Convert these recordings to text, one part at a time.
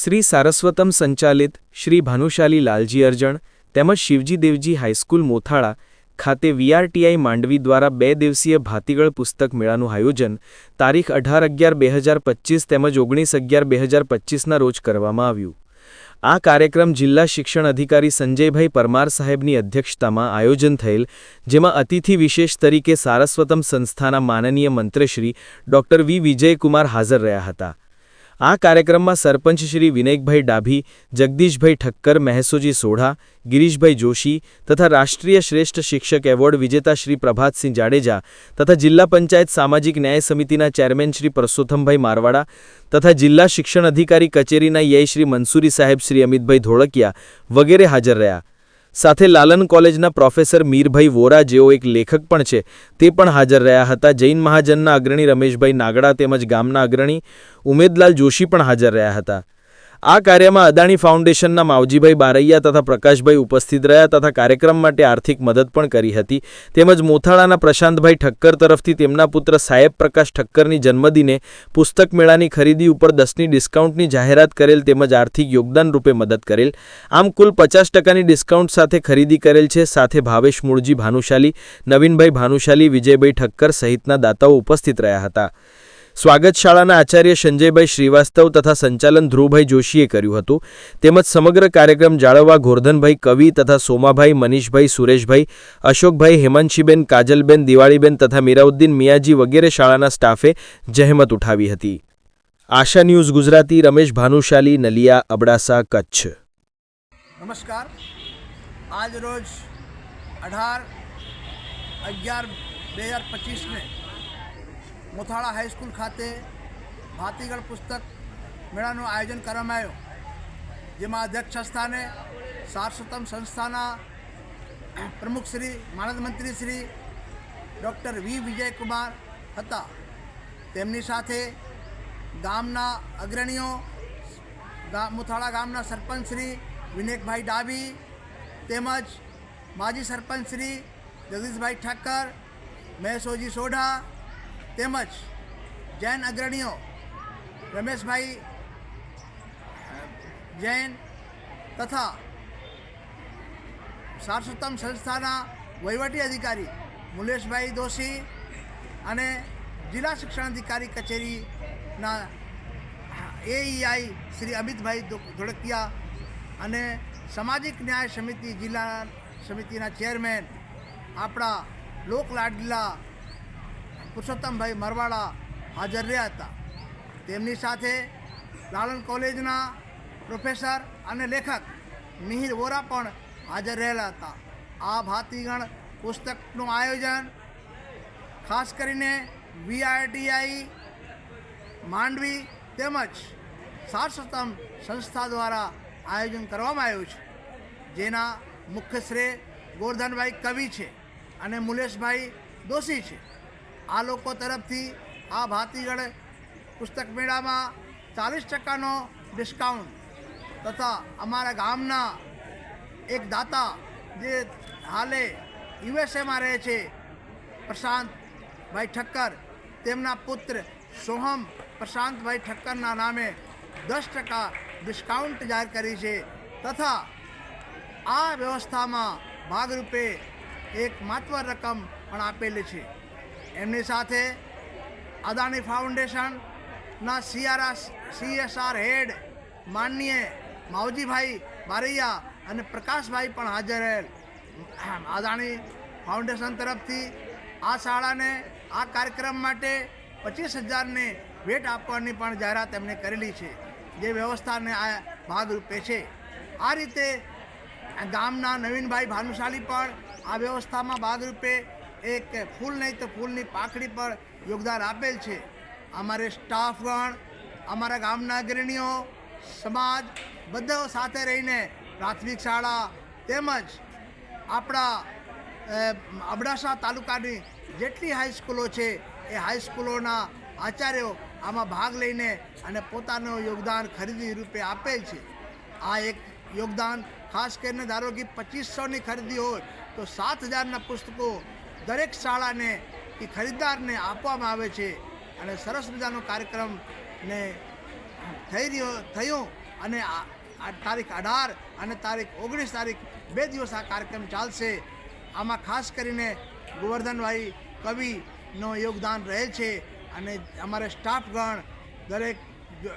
શ્રી સારસ્વતમ સંચાલિત શ્રી ભાનુશાલી લાલજી અરજણ તેમજ શિવજી દેવજી હાઈસ્કૂલ મોથાળા ખાતે વીઆરટીઆઈ માંડવી દ્વારા બે દિવસીય ભાતીગળ પુસ્તક મેળાનું આયોજન તારીખ અઢાર અગિયાર બે હજાર પચીસ તેમજ ઓગણીસ અગિયાર બે હજાર પચીસના રોજ કરવામાં આવ્યું. આ કાર્યક્રમ જિલ્લા શિક્ષણ અધિકારી સંજયભાઈ પરમાર સાહેબની અધ્યક્ષતામાં આયોજન થયેલ, જેમાં અતિથિ વિશેષ તરીકે સારસ્વતમ સંસ્થાના માનનીય મંત્રીશ્રી ડોક્ટર વી. વિજયકુમાર હાજર રહ્યા હતા. આ કાર્યક્રમમાં સરપંચ શ્રી વિનયકભાઈ ડાભી, જગદીશભાઈ ઠક્કર મહેસુજી સોઢા, ગિરીશભાઈ જોશી તથા રાષ્ટ્રીય શ્રેષ્ઠ શિક્ષક એવોર્ડ વિજેતા શ્રી પ્રભાતસિંહ જાડેજા તથા જિલ્લા પંચાયત સામાજિક ન્યાય સમિતિના ચેરમેન શ્રી પરસોત્તમભાઈ મારવાડા તથા જિલ્લા શિક્ષણ અધિકારી કચેરીના યય શ્રી મંસૂરી સાહેબ શ્રી અમિતભાઈ ધોળકિયા વગેરે હાજર રહ્યા. સાથે લાલન કોલેજના પ્રોફેસર મીરભાઈ વોરા જેઓ એક લેખક પણ છે, તે પણ હાજર રહ્યા હતા. જૈન મહાજનના અગ્રણી રમેશભાઈ નાગડા તેમજ ગામના અગ્રણી ઉમેદલાલ જોશી પણ હાજર રહ્યા હતા. આ કાર્યમાં અદાણી ફાઉન્ડેશનના માવજીભાઈ બારૈયા તથા પ્રકાશભાઈ ઉપસ્થિત રહ્યા તથા કાર્યક્રમ માટે આર્થિક મદદ પણ કરી હતી. તેમજ મોથાળાના પ્રશાંતભાઈ ઠક્કર તરફથી તેમના પુત્ર સાહેબ પ્રકાશ ઠક્કરની જન્મદિને પુસ્તક મેળાની ખરીદી ઉપર દસની ડિસ્કાઉન્ટની જાહેરાત કરેલ તેમજ આર્થિક યોગદાન રૂપે મદદ કરેલ. આમ કુલ પચાસ ટકાની ડિસ્કાઉન્ટ સાથે ખરીદી કરેલ છે. સાથે ભાવેશ મૂળજી ભાનુશાલી, નવીનભાઈ ભાનુશાલી, વિજયભાઈ ઠક્કર સહિતના દાતાઓ ઉપસ્થિત રહ્યા હતા. સ્વાગત શાળાના આચાર્ય સંજયભાઈ શ્રીવાસ્તવ તથા સંચાલન ધ્રુવભાઈ જોશીએ કર્યું હતું. તેમજ સમગ્ર કાર્યક્રમ જાળવવા ગોરધનભાઈ કવિ તથા સોમાભાઈ મનીષભાઈ સુરેશભાઈ, અશોકભાઈ હેમાંશીબેન, કાજલબેન, દિવાળીબેન તથા મીરાઉદ્દીન મિયાજી વગેરે શાળાના સ્ટાફે જહેમત ઉઠાવી હતી. આશા ન્યૂઝ ગુજરાતી, રમેશ ભાનુશાલી, નલિયા, અબડાસા, કચ્છ. નમસ્કાર. આજ રોજ અઢાર અગિયાર બે હજાર પચીસને મોથાળા હાઈસ્કૂલ ખાતે ભાતીગળ પુસ્તક મેળાનું આયોજન કરવામાં આવ્યું જેમાં અધ્યક્ષ સ્થાને સારસ્વતમ સંસ્થાના પ્રમુખ શ્રી માનદ મંત્રી શ્રી ડૉક્ટર વી વિજયકુમાર હતા તેમની સાથે ગામના અગ્રણીઓ, ગા- મુથાળા ગામના સરપંચ શ્રી વિનેકભાઈ ડાબી તેમજ માજી સરપંચ શ્રી જગદીશભાઈ ઠક્કર, મહેશોજી સોઢા તેમજ જૈન અગ્રણીઓ રમેશભાઈ જૈન તથા સારસોત્તમ સંસ્થાના વહીવટી અધિકારી મુલેશભાઈ દોશી અને જિલ્લા શિક્ષણ અધિકારી કચેરીના એઈઆઈ શ્રી અમિતભાઈ ધોળકિયા અને સામાજિક ન્યાય સમિતિ જિલ્લા સમિતિના ચેરમેન આપણા લોકલાડલા પુરુષોત્તમભાઈ મરવાડા હાજર રહ્યા હતા. તેમની સાથે લાલન કોલેજના પ્રોફેસર અને લેખક મિહિર વોરા પણ હાજર રહેલા હતા. આ ભાતીગણ પુસ્તકનું આયોજન ખાસ કરીને વીઆરટીઆઈ માંડવી તેમજ સારસતમ સંસ્થા દ્વારા આયોજન કરવામાં આવ્યું છે. જેના મુખ્ય શ્રેય ગોરધનભાઈ કવિ છે અને મુલેશભાઈ દોશી છે. આ લોકો તરફથી આ ભાતીગળ પુસ્તક મેળામાં ચાલીસ ટકાનો ડિસ્કાઉન્ટ તથા અમારા ગામના એક દાતા જે હાલે યુએસએમાં રહે છે, પ્રશાંતભાઈ ઠક્કર. તેમના પુત્ર સોહમ પ્રશાંતભાઈ ઠક્કરના નામે દસ ટકા ડિસ્કાઉન્ટ જાહેર કરી છે તથા આ વ્યવસ્થામાં ભાગરૂપે એક માત્ર રકમ પણ આપેલી છે. એમની સાથે અદાણી ફાઉન્ડેશનના સીઆરઆર સીએસઆર હેડ માનનીય માવજીભાઈ બારૈયા અને પ્રકાશભાઈ પણ હાજર રહેલ. અદાણી ફાઉન્ડેશન તરફથી આ શાળાને, આ કાર્યક્રમ માટે પચીસ હજારને ભેટ આપવાની પણ જાહેરાત એમણે કરેલી છે, જે વ્યવસ્થાને આ ભાગરૂપે છે. આ રીતે ગામના નવીનભાઈ ભાનુશાલી પણ આ વ્યવસ્થામાં ભાગરૂપે એક ફૂલ નહીં તો ફૂલની પાખડી પર યોગદાન આપેલ છે. અમારે સ્ટાફગણ અમારા ગામના અગ્રણીઓ સમાજ બધા સાથે રહીને પ્રાથમિક શાળા તેમજ આપણા અબડાસા તાલુકાની જેટલી હાઈસ્કૂલો છે એ હાઈસ્કૂલોના આચાર્યો આમાં ભાગ લઈને અને પોતાનું યોગદાન ખરીદી રૂપે આપેલ છે. આ એક યોગદાન ખાસ કરીને ધારો કે પચીસસોની ખરીદી હોય તો સાત હજારના પુસ્તકો દરેક શાળાને એ ખરીદદારને આપવામાં આવે છે અને સરસ મજાનો કાર્યક્રમ ને થઈ રહ્યો, થયો અને આ તારીખ અઢાર અને તારીખ ઓગણીસ તારીખ બે દિવસ આ કાર્યક્રમ ચાલશે. આમાં ખાસ કરીને ગોવર્ધનભાઈ કવિનો યોગદાન રહે છે અને અમારે સ્ટાફગણ દરેક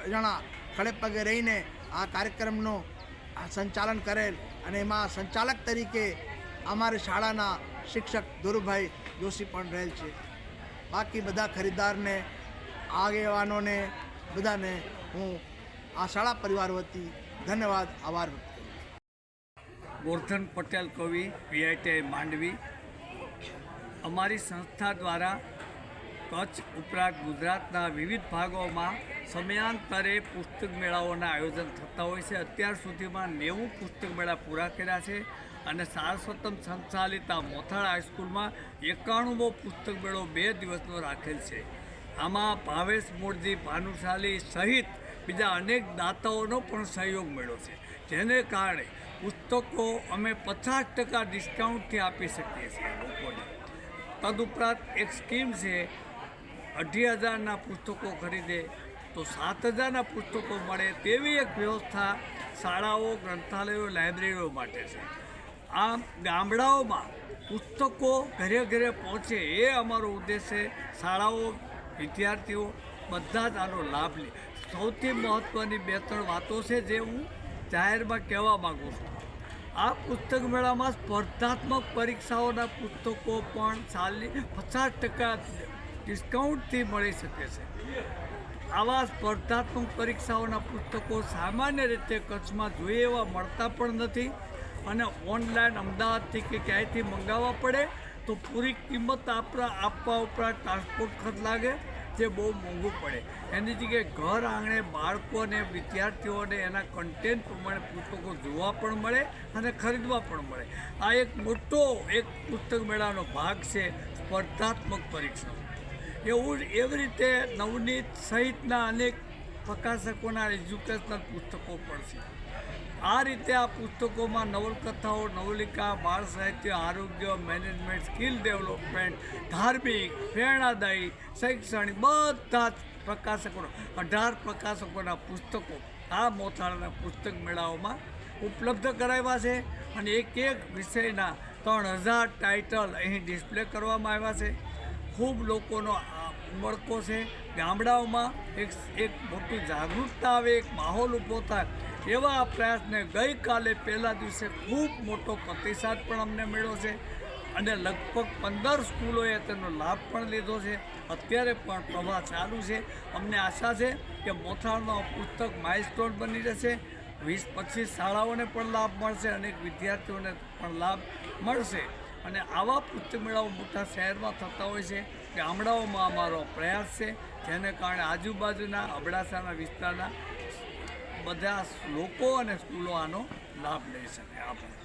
જણા ખડે પગે રહીને આ કાર્યક્રમનું સંચાલન કરેલ અને એમાં સંચાલક તરીકે અમારી શાળાના શિક્ષક ધુરુભાઈ જોશી પણ રહેલ છે. બાકી બધા ખરીદદારને, આગેવાનોને, બધાને હું આ શાળા પરિવાર વતી ધન્યવાદ, આભાર ગોર્ધન પટેલ કવિ વીઆઈટીઆઈ માંડવી. અમારી સંસ્થા દ્વારા કચ્છ ઉપરાંત ગુજરાતના વિવિધ ભાગોમાં સમયાંતરે પુસ્તક મેળાઓના આયોજન થતા હોય છે. અત્યાર સુધીમાં નેવું પુસ્તક મેળા પૂરા કર્યા છે. અને સારસ્વતમ સંચાલિત આ મોથાળ હાઈસ્કૂલમાં એકાણુંમો પુસ્તક મેળો બે દિવસનો રાખેલ છે. આમાં ભાવેશ મૂળજી ભાનુશાલી સહિત બીજા અનેક દાતાઓનો પણ સહયોગ મળ્યો છે, જેને કારણે પુસ્તકો અમે પચાસ ટકા ડિસ્કાઉન્ટથી આપી શકીએ છીએ લોકોને. તદુપરાંત એક સ્કીમ છે, અઢી હજારના પુસ્તકો ખરીદે તો સાત હજારના પુસ્તકો મળે તેવી એક વ્યવસ્થા શાળાઓ, ગ્રંથાલયો, લાઇબ્રેરીઓ માટે છે. આમ ગામડાઓમાં પુસ્તકો ઘરે ઘરે પહોંચે એ અમારો ઉદ્દેશ છે. શાળાઓ, વિદ્યાર્થીઓ બધા જ આનો લાભ લે. સૌથી મહત્ત્વની બે ત્રણ વાતો છે જે હું જાહેરમાં કહેવા માગું છું. આ પુસ્તક મેળામાં સ્પર્ધાત્મક પરીક્ષાઓના પુસ્તકો પણ ચાલી પચાસ ટકા ડિસ્કાઉન્ટથી મળી શકે છે. આવા સ્પર્ધાત્મક પરીક્ષાઓના પુસ્તકો સામાન્ય રીતે કચ્છમાં જોઈએ એવા મળતા પણ નથી. અને ઓનલાઈન અમદાવાદથી કે ક્યાંયથી મંગાવવા પડે, તો પૂરી કિંમત આપણા આપવા ઉપરાંત ટ્રાન્સપોર્ટ ખર્ચ લાગે, જે બહુ મોંઘું પડે. એની જગ્યાએ ઘર આંગણે બાળકોને વિદ્યાર્થીઓને એના કન્ટેન્ટ પ્રમાણે પુસ્તકો જોવા પણ મળે અને ખરીદવા પણ મળે. આ એક મોટો એક પુસ્તક મેળાનો ભાગ છે, સ્પર્ધાત્મક પરીક્ષા એવું એવી રીતે નવનીત સહિતના અનેક પ્રકાશકોના એજ્યુકેશનલ પુસ્તકો પણ છે. આ રીતે આ પુસ્તકોમાં નવલકથાઓ, નવલિકા, બાળ સાહિત્ય, આરોગ્ય, મેનેજમેન્ટ, સ્કિલ ડેવલપમેન્ટ, ધાર્મિક, પ્રેરણાદાયી, શૈક્ષણિક બધા જ પ્રકાશકો અઢાર પ્રકાશકોના પુસ્તકો આ મોથાળાના પુસ્તક મેળાઓમાં ઉપલબ્ધ કરાવ્યા છે અને એક એક વિષયના ત્રણ હજાર ટાઇટલ અહીં ડિસ્પ્લે કરવામાં આવ્યા છે. ખૂબ લોકોનો મળકો છે. ગામડાઓમાં એક એક મોટું જાગૃતતા આવે, એક માહોલ ઊભો થાય. એવા આ પ્રયાસને ગઈકાલે પહેલા દિવસે ખૂબ મોટો પ્રતિસાદ પણ અમને મળ્યો છે અને લગભગ પંદર સ્કૂલોએ તેનો લાભ પણ લીધો છે. અત્યારે પણ પ્રવાહ ચાલુ છે. અમને આશા છે કે મોથાળનો પુસ્તક માઇલસ્ટોન બની જશે. વીસ પચીસ શાળાઓને પણ લાભ મળશે, અનેક વિદ્યાર્થીઓને પણ લાભ મળશે. અને આવા પુસ્તક મેળાઓ મોટા શહેરમાં થતા હોય છે ગામડાઓમાં અમારો પ્રયાસ છે. જેને કારણે આજુબાજુના અબડાસાના વિસ્તારના બધા લોકો અને સ્કૂલો આનો લાભ લઈ શકે આપણે.